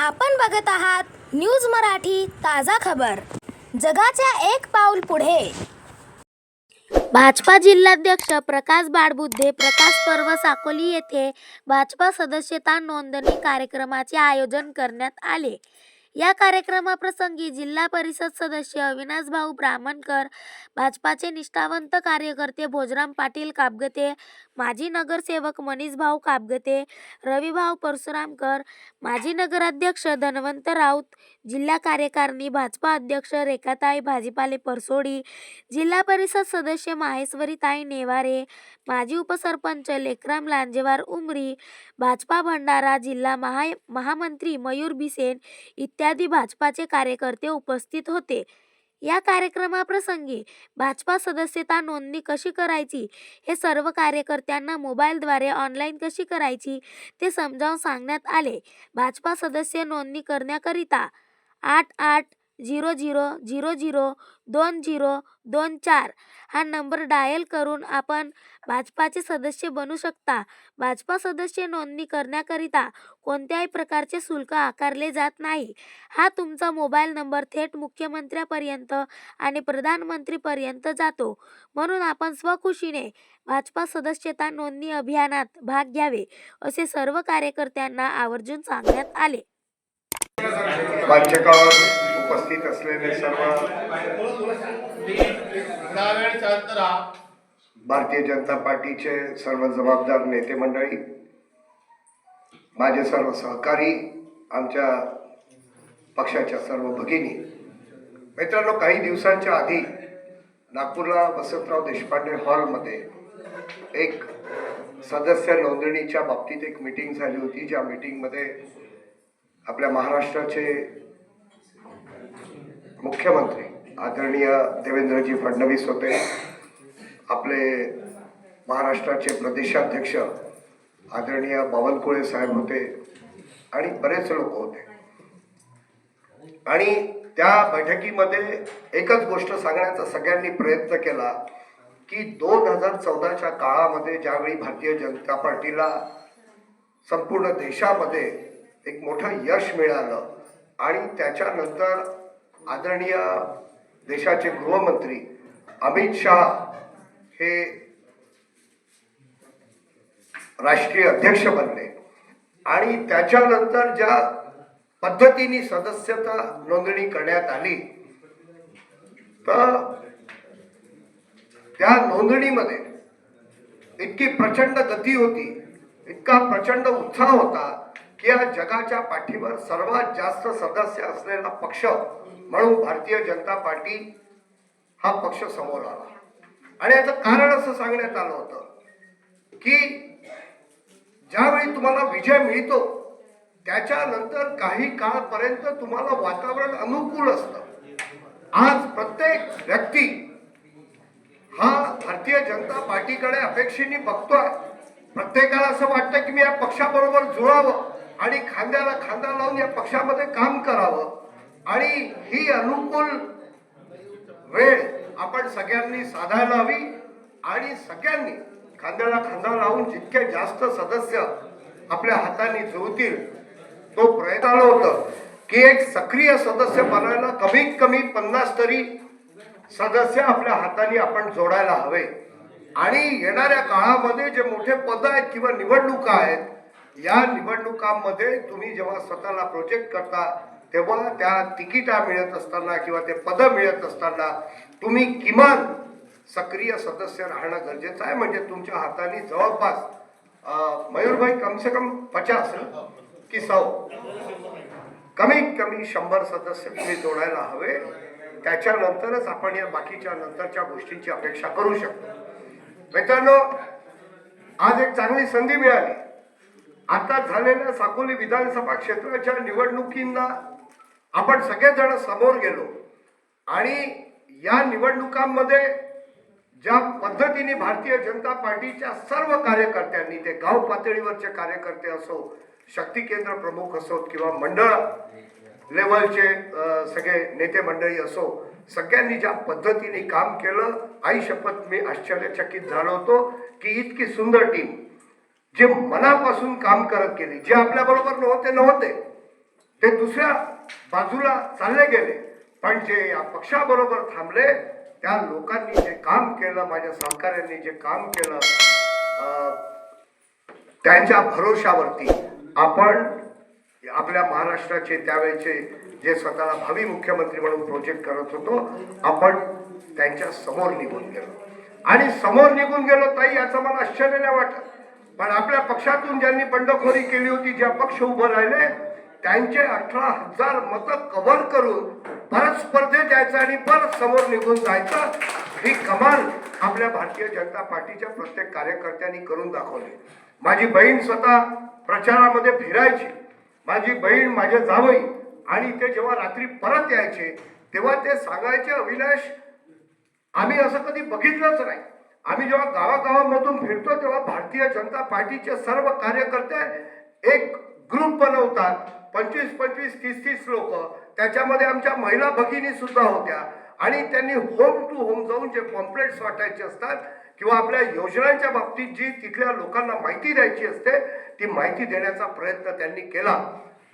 आपण बघत आहात न्यूज मराठी ताजा खबर. जगाच्या एक पाऊल पुढे. भाजपा जिल्हाध्यक्ष प्रकाश बाळबुद्धे प्रकाश पर्व साकोली येथे भाजपा सदस्यता नोंदणी कार्यक्रमाचे आयोजन करण्यात आले. या कार्यक्रमाप्रसंगी जिल्हा परिषद सदस्य अविनाश भाऊ ब्राह्मणकर भाजपाचे निष्ठावंत कार्यकर्ते भोजराम पाटील कापगते माजी नगरसेवक मनीष भाऊ कापगते रविभाऊ परशुरामकर माजी नगराध्यक्ष धनवंत राऊत जिल्हा कार्यकारिणी भाजपा अध्यक्ष रेखाताई भाजीपाले परसोडी जिल्हा परिषद सदस्य माहेश्वरीताई नेवारे माजी उपसरपंच लेकराम लांजेवार उमरी भाजपा भंडारा जिल्हा महा महामंत्री मयूर बिसेन इत्यादी भाजपाचे कार्यकर्ते उपस्थित होते. या कार्यक्रमाप्रसंगी भाजपा सदस्यता नोंदणी कशी करायची? हे सर्व कार्यकर्त्यांना मोबाईलद्वारे ऑनलाईन कशी करायची ते समजावून सांगण्यात आले. भाजपा सदस्य नोंदणी करण्याकरिता आठ आठ झिरो झिरो झिरो झिरो दोन झिरो दोन चार हा नंबर डायल करून आपण भाजपाचे सदस्य बनू शकता. भाजपा सदस्य नोंदणी करण्याकरिता कोणत्याही प्रकारचे शुल्क आकारले जात नाही. हा तुमचा मोबाईल नंबर थेट मुख्यमंत्र्यापर्यंत आणि प्रधानमंत्रीपर्यंत जातो. म्हणून आपण स्वखुशीने भाजपा सदस्यता नोंदणी अभियानात भाग घ्यावे असे सर्व कार्यकर्त्यांना आवर्जून सांगण्यात आले. उपस्थित असलेले सर्व भारतीय जनता पार्टीचे सर्व जबाबदार नेते मंडळी माझे सर्व सहकारी आमच्या पक्षाच्या सर्व भगिनी. मित्रांनो काही दिवसांच्या आधी नागपूरला वसंतराव देशपांडे हॉलमध्ये एक सदस्य नोंदणीच्या बाबतीत एक मीटिंग झाली होती ज्या मीटिंगमध्ये आपल्या महाराष्ट्राचे मुख्यमंत्री आदरणीय देवेंद्रजी फडणवीस होते. आपले महाराष्ट्राचे प्रदेशाध्यक्ष आदरणीय बावनकुळे साहेब होते आणि बरेच लोक होते. आणि त्या बैठकीमध्ये एकच गोष्ट सांगण्याचा सगळ्यांनी प्रयत्न केला की दोन हजार चौदाच्या काळामध्ये ज्यावेळी भारतीय जनता पार्टीला संपूर्ण देशामध्ये एक मोठं यश मिळालं आणि त्याच्यानंतर आदरणीय देशाचे गृहमंत्री अमित शहा हे राष्ट्रीय अध्यक्ष बनले. आणि त्याच्यानंतर ज्या पद्धतीने सदस्यता नोंदणी करण्यात आली तर त्या नोंदणीमध्ये इतकी प्रचंड गती होती इतका प्रचंड उत्साह होता की या जगाच्या पाठीवर सर्वात जास्त सदस्य असलेला पक्ष म्हणून भारतीय जनता पार्टी हा पक्ष समोर आला. आणि याचं कारण असं सांगण्यात आलं होतं की ज्यावेळी तुम्हाला विजय मिळतो त्याच्यानंतर काही काळपर्यंत तुम्हाला वातावरण अनुकूल असतं. आज प्रत्येक व्यक्ती हा भारतीय जनता पार्टीकडे अपेक्षेने बघतोय. प्रत्येकाला असं वाटतं की मी या पक्षाबरोबर जुळावं आणि खांद्याला खांदा लावून या पक्षामध्ये काम करावं. आणि ही अनुकूल वेळ आपण सगळ्यांनी साधायला हवी आणि सगळ्यांनी खांद्याला खांदा लावून जितके जास्त सदस्य आपल्या हाताने जुळतील तो प्रयत्न होतं की एक सक्रिय सदस्य बनायला कमीत कमी पन्नास तरी सदस्य आपल्या हाताने आपण जोडायला हवे. आणि येणाऱ्या काळामध्ये जे मोठे पद आहेत किंवा निवडणुका आहेत या निवडणुकांमध्ये तुम्ही जेव्हा स्वतःला प्रोजेक्ट करता तेव्हा त्या तिकिटा मिळत असताना किंवा ते पद मिळत असताना तुम्ही किमान सक्रिय सदस्य राहणं गरजेचं आहे. म्हणजे तुमच्या हाताने जवळपास मयूरभाई कमसे कम पचास की सौ? कमीत कमी शंभर सदस्य तुम्ही जोडायला हवे. त्याच्यानंतरच आपण या बाकीच्या नंतरच्या गोष्टींची अपेक्षा करू शकतो. मित्रांनो आज एक चांगली संधी मिळाली. आता झालेल्या साकोली विधानसभा क्षेत्राच्या निवडणुकींना आपण सगळेजण समोर गेलो. आणि या निवडणुकांमध्ये ज्या पद्धतीने भारतीय जनता पार्टीच्या सर्व कार्यकर्त्यांनी ते गाव पातळीवरचे कार्यकर्ते असो शक्ती केंद्र प्रमुख असोत किंवा मंडळ लेवलचे सगळे नेते मंडळी असो सगळ्यांनी ज्या पद्धतीने काम केलं आई शपथ मी आश्चर्यचकित झालो होतो की इतकी सुंदर टीम जे मनापासून काम करत गेली जे आपल्या बरोबर नव्हते नव्हते ते दुसऱ्या बाजूला चालले गेले. पण जे या पक्षाबरोबर थांबले त्या लोकांनी जे काम केलं माझ्या सहकाऱ्यांनी जे काम केलं त्यांच्या भरोशावरती आपण आपल्या महाराष्ट्राचे त्यावेळेचे जे स्वतःला भावी मुख्यमंत्री म्हणून प्रोजेक्ट करत होतो आपण त्यांच्यासमोर निघून गेलो. आणि समोर निघून गेलो ताई याचं मला आश्चर्य नाही वाटत. पण आपल्या पक्षातून ज्यांनी बंडखोरी केली होती ज्या पक्ष उभं राहिले त्यांचे अठरा हजार मतं कव्हर करून परत स्पर्धेत यायचं आणि परत समोर निघून जायचं ही कमाल आपल्या भारतीय जनता पार्टीच्या प्रत्येक कार्यकर्त्यांनी करून दाखवली. माझी बहीण स्वतः प्रचारामध्ये फिरायची. माझी बहीण माझे जावई आणि ते जेव्हा रात्री परत यायचे तेव्हा ते सांगायचे अविनाश आम्ही असं कधी बघितलंच नाही. आम्ही जेव्हा गावागावामधून फिरतो तेव्हा भारतीय जनता पार्टीचे सर्व कार्यकर्ते एक ग्रुप बनवतात. पंचवीस पंचवीस तीस तीस लोक त्याच्यामध्ये आमच्या महिला भगिनी सुद्धा होत्या. आणि त्यांनी होम टू होम जाऊन जे पॉम्पलेट्स वाटायचे असतात किंवा आपल्या योजनांच्या बाबतीत जी तिथल्या लोकांना माहिती द्यायची असते ती माहिती देण्याचा प्रयत्न त्यांनी केला.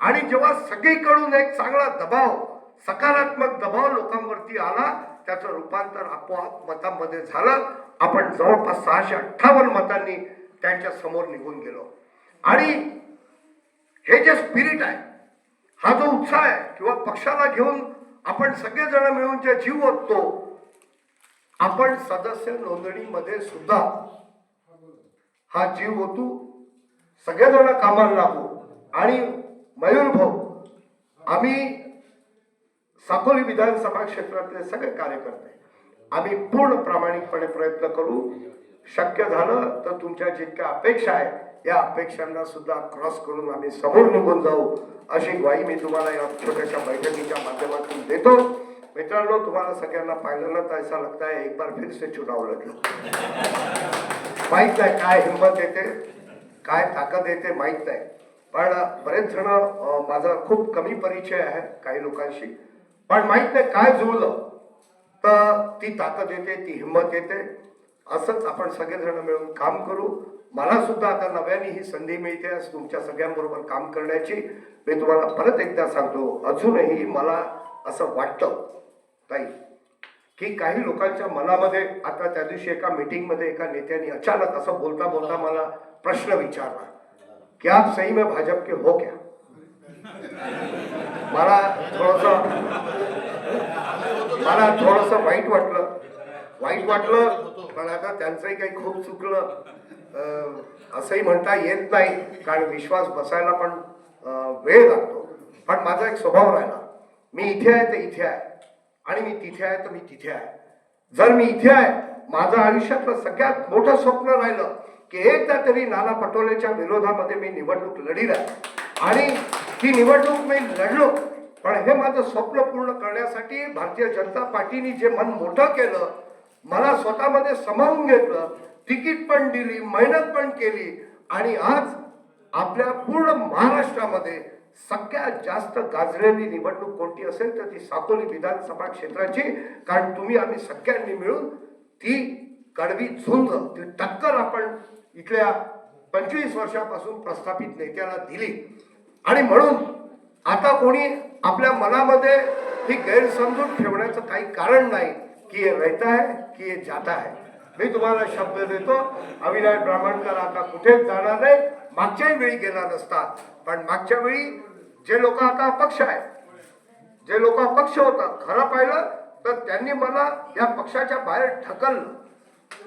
आणि जेव्हा सगळीकडून एक चांगला दबाव सकारात्मक दबाव लोकांवरती आला त्याचं रूपांतर आपोआप मतांमध्ये झालं. आपण जवळपास सहाशे अठ्ठावन्न मतांनी त्यांच्यासमोर निघून गेलो. आणि हे जे स्पिरिट आहे हा जो उत्साह आहे किंवा पक्षाला घेऊन आपण सगळेजण मिळून जे जीव ओततो आपण सदस्य नोंदणीमध्ये सुद्धा हा जीव ओतू सगळेजण कामाला लागू. आणि मयूर भाऊ आम्ही साकोली विधानसभा क्षेत्रातले सगळे कार्यकर्ते आम्ही पूर्ण प्रामाणिकपणे प्रयत्न करू. शक्य झालं तर तुमच्या जितक्या अपेक्षा आहेत या अपेक्षांना सुद्धा क्रॉस करून आम्ही समोर निघून जाऊ अशी ग्वाही मी तुम्हाला या छोट्याशा बैठकीच्या माध्यमातून देतो. मित्रांनो तुम्हाला सगळ्यांना पाहिलं तर ऐसा लगता है एक बार फिर से चुनाव लढलो. माहीत नाही काय हिंमत येते काय ताकद येते माहीत नाही. पण बरेच जण माझा खूप कमी परिचय आहे काही लोकांशी. पण माहीत नाही काय जुळलं तर ती ताकद येते ती हिंमत येते. असंच आपण सगळेजण मिळून काम करू. मला सुद्धा आता नव्याने ही संधी मिळते आज तुमच्या सगळ्यांबरोबर काम करण्याची मी तुम्हाला परत एकदा सांगतो अजूनही मला असं वाटतं ताई की काही लोकांच्या मनामध्ये आता त्या दिवशी एका मीटिंगमध्ये एका नेत्याने अचानक असं बोलता बोलता मला प्रश्न विचारला की आप सही में भाजप के हो क्या? मला थोडस मला थोडस वाईट वाटलं वाईट वाटलं पण आता त्यांचंही काही खूप चुकलं. असंही म्हणता येत नाही कारण विश्वास बसायला पण वेळ लागतो. पण माझा एक स्वभाव राहिला. मी इथे आहे तर इथे आहे. आणि मी तिथे आहे तर मी तिथे आहे. जर मी इथे आहे माझं आयुष्यातलं सगळ्यात मोठं स्वप्न राहिलं की एकदा तरी नाना पटोलेच्या विरोधामध्ये मी निवडणूक लढील आणि ती निवडणूक मी लढलो. पण हे माझं स्वप्न पूर्ण करण्यासाठी भारतीय जनता पार्टीने जे मन मोठं केलं मला स्वतःमध्ये समावून घेतलं तिकीट पण दिली मेहनत पण केली आणि आज आपल्या पूर्ण महाराष्ट्रामध्ये सगळ्यात जास्त गाजलेली निवडणूक कोणती असेल तर ती साकोली विधानसभा क्षेत्राची. कारण तुम्ही आम्ही सगळ्यांनी मिळून ती कडवी झुंज ती टक्कर आपण इथल्या पंचवीस वर्षापासून प्रस्थापित नेत्याला दिली. आणि म्हणून आता कोणी आपल्या मनामध्ये ही गैरसमजून ठेवण्याचं काही कारण नाही की हे रहता है की हे जाता है मी तुम्हाला शब्द देतो अविनाश ब्राह्मणकर आता कुठेच जाणार नाही मागच्याही वेळी गेला नसता. पण मागच्या वेळी जे लोक आता पक्ष आहेत जे लोक पक्ष होतं खरं पाहिलं तर त्यांनी मला या पक्षाच्या बाहेर ढकललं.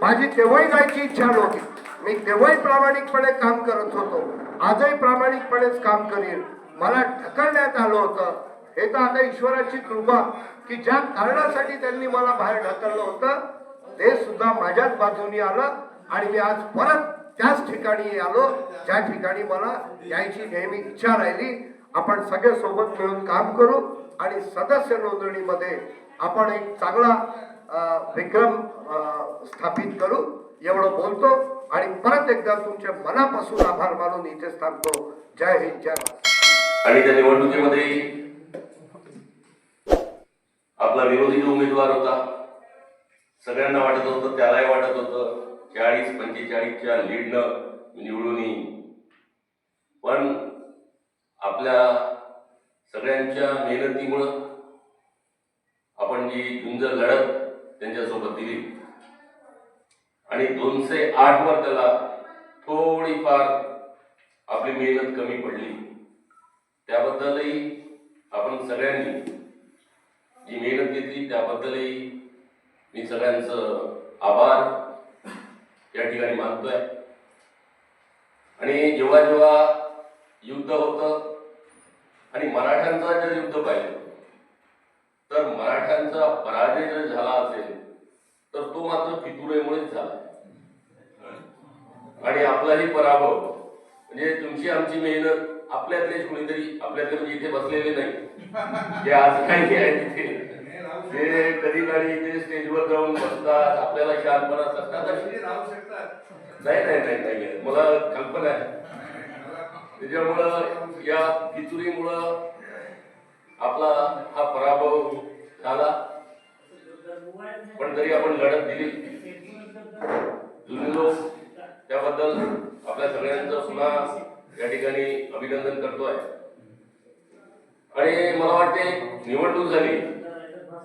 माझी तेव्हाही जायची इच्छा नव्हती. मी तेव्हाही प्रामाणिकपणे काम करत होतो. आजही प्रामाणिकपणेच काम करीन. मला ढकलण्यात आलं होतं. हे तर आता ईश्वराची कृपा की ज्या कारणासाठी त्यांनी मला बाहेर ढकललं होतं ते सुद्धा माझ्याच बाजूनी आलं आणि मी आज परत त्याच ठिकाणी आलो. ज्या ठिकाणी मला यायची नेहमी इच्छा राहिली आपण सगळे सोबत मिळून काम करू आणि सदस्य नोंदणीमध्ये आपण एक चांगला विक्रम स्थापित करू. एवढं बोलतो आणि परत एकदा तुमच्या मनापासून आभार मानून इथेच थांबतो. जय हिंद जय आणि त्या निवडणुकीमध्ये आपला विरोधी जो उमेदवार होता सगळ्यांना वाटत होतं त्यालाही वाटत होतं चाळीस पंचेचाळीसच्या लीडनं निवडून येईल पण आपल्या सगळ्यांच्या मेहनतीमुळं आपण जी झुंज लढत त्यांच्यासोबत दिली. आणि दोनशे आठवर त्याला थोडीफार आपली मेहनत कमी पडली. त्याबद्दलही आपण सगळ्यांनी जी मेहनत घेतली त्याबद्दलही मी सगळ्यांचं आभार. या ठिकाणी मानतोय. आणि जेव्हा जेव्हा युद्ध होतं आणि मराठ्यांचं जर युद्ध पाहिलं तर मराठ्यांचा पराजय जर झाला असेल तर तो मात्र फितुरेमुळेच झाला. आणि आपलाही पराभव. म्हणजे तुमची आमची मेहनत आपल्यातलेच कोणीतरी आपल्यातले म्हणजे इथे बसलेले नाही. जे आज काही आहे तिथे. ते कधी काळी इथे स्टेजवर जाऊन बसतात आपल्याला शांतपणा सांगतात अशी नाही नाही नाही नाही मला कल्पना आहे. त्याच्यामुळं या फितुरीमुळं आपला हा पराभव झाला. पण तरी आपण लढत दिली. जुनलो त्याबद्दल आपल्या सगळ्यांचं पुन्हा या ठिकाणी अभिनंदन करतोय. आणि मला वाटते निवडणूक झाली.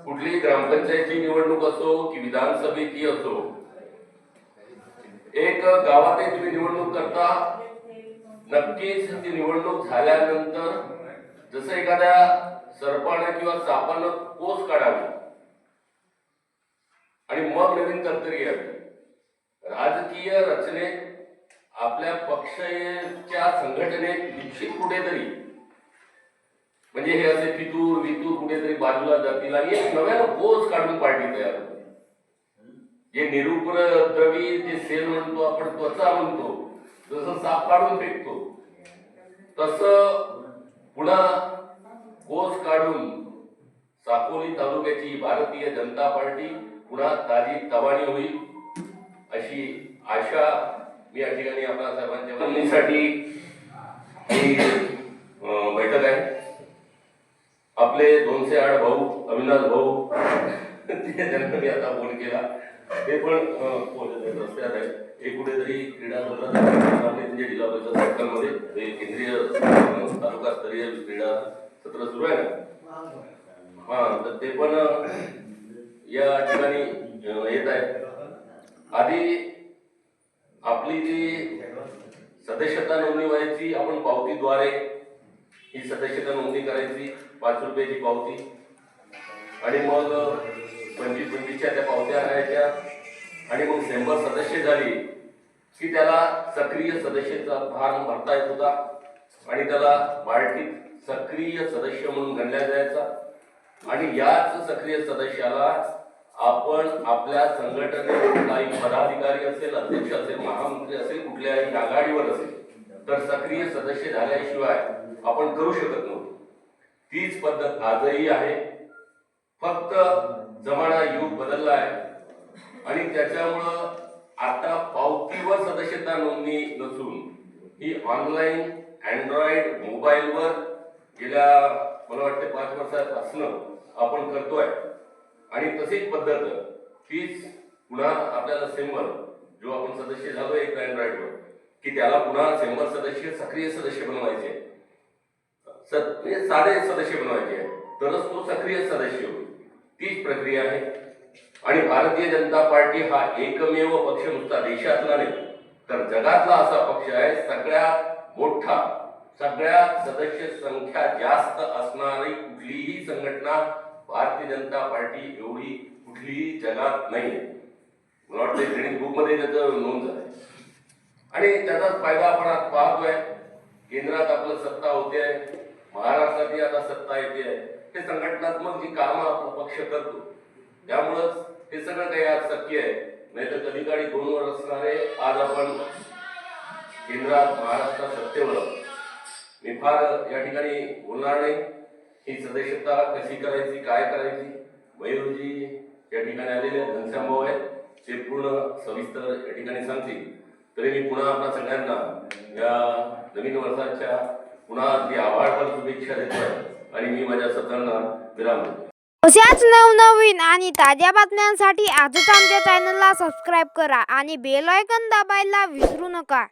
कुठलीही ग्रामपंचायतची निवडणूक असो की विधानसभेची असो एक गावात तुम्ही निवडणूक करता. नक्कीच ती निवडणूक झाल्यानंतर जसं एखाद्या सरपानं किंवा सापानं पोस काढावी. आणि मग नवीन तरतरी यावी. राजकीय रचनेत आपल्या पक्षाच्या संघटनेत निश्चित कुठेतरी म्हणजे हे असे फितूर वितूर कुठेतरी बाजूला जातील आणि एक नव्यानं पोस काढून पार्टी तयार होते. जे निरुपद्रवी जे सेल म्हणतो आपण त्वचा म्हणतो जसं साप काढून फेकतो तसं पुन्हा कोस काढून साकोली तालुक्याची भारतीय जनता पार्टी पुन्हा ताजी तवाणी होईल अशी आशा मी या ठिकाणी आपल्या सर्वांच्या मागणीसाठी ही अं, बैठक आहे आपले आड भाऊ अविनाश भाऊ ते त्यांना मी आता फोन केला. ते पण रस्त्यात आहे हे कुठेतरी क्रीडा म्हणजे जिल्हा परिषद सर्कलमध्ये केंद्रीय तालुका स्तरीय क्रीडा सत्र सुरू आहे ना? हा तर ते पण या ठिकाणी येत आहे आधी आपली जी सदस्यता नोंदणी व्हायची आपण पावतीद्वारे ही सदस्यता नोंदणी करायची. पाच रुपयाची पावती. आणि मग पंचवीस पंचवीसच्या त्या पावत्या आणायच्या. आणि मग सेंबर सदस्य झाली की त्याला सक्रिय सदस्यचा फॉर्म भरता येत होता. आणि त्याला पार्टीत सक्रिय सदस्य म्हणून गणला जायचा. आणि याच सक्रिय सदस्याला आपण आपल्या संघटनेत कुठलाही पदाधिकारी असेल अध्यक्ष असेल महामंत्री असेल कुठल्याही आघाडीवर असेल तर सक्रिय सदस्य झाल्याशिवाय आपण करू शकत नव्हतो. तीच पद्धत आजही आहे. फक्त जमाना युग बदलला आहे. आणि त्याच्यामुळं आता पावतीवर सदस्यता नोंदणी नसून ही ऑनलाईन अँड्रॉइड मोबाईलवर गेल्या मला वाटते पाच वर्षापासून आपण करतोय. आणि तशीच पद्धत तीच पुन्हा आपल्याला सेंबर जो आपण सदस्य झालो एक अँड्रॉइडवर की त्याला पुन्हा सेंबर सदस्य सक्रिय सदस्य बनवायचे. सक्रिय साधे सदस्य बनवायचे आहे तरच तो सक्रिय सदस्य होईल. तीच प्रक्रिया आहे. आणि भारतीय जनता पार्टी हा एकमेव पक्ष नुसता देशातला नाही तर जगातला असा पक्ष आहे सगळ्यात मोठा सगळ्यात सदस्य संख्या जास्त असणारी कुठलीही संघटना भारतीय जनता पार्टी एवढी कुठलीही जगात नाही मला वाटतं बुकमध्ये त्याचं नोंद झालंय. आणि त्याचाच फायदा आपण आज पाहतोय. केंद्रात आपलं सत्ता होते. महाराष्ट्रातही आता सत्ता येते आहे. हे संघटनात्मक जी कामं आपण पक्ष करतो त्यामुळंच हे सगळं काही आज शक्य आहे. नाही तर कधी काळी दोन वर्ष असणारे आज आपण केंद्रात महाराष्ट्रात सत्तेवर मी फार या ठिकाणी बोलणार नाही. ही सदस्यता कशी करायची काय करायची? मयूरजी या ठिकाणी आलेले आहेत, घनश्याम भाऊ आहेत. ते पूर्ण सविस्तर या ठिकाणी सांगतील. तरी मी पुन्हा आपल्या सगळ्यांना या नवीन वर्षाच्या पुन्हा अगदी आभार शुभेच्छा देतो आणि मी माझ्या सत्रांना विराम अशाच नवनवीन आणि ताज्या बातम्यांसाठी आजच आमच्या चॅनलला सबस्क्राईब करा आणि बेल आयकन दाबायला विसरू नका.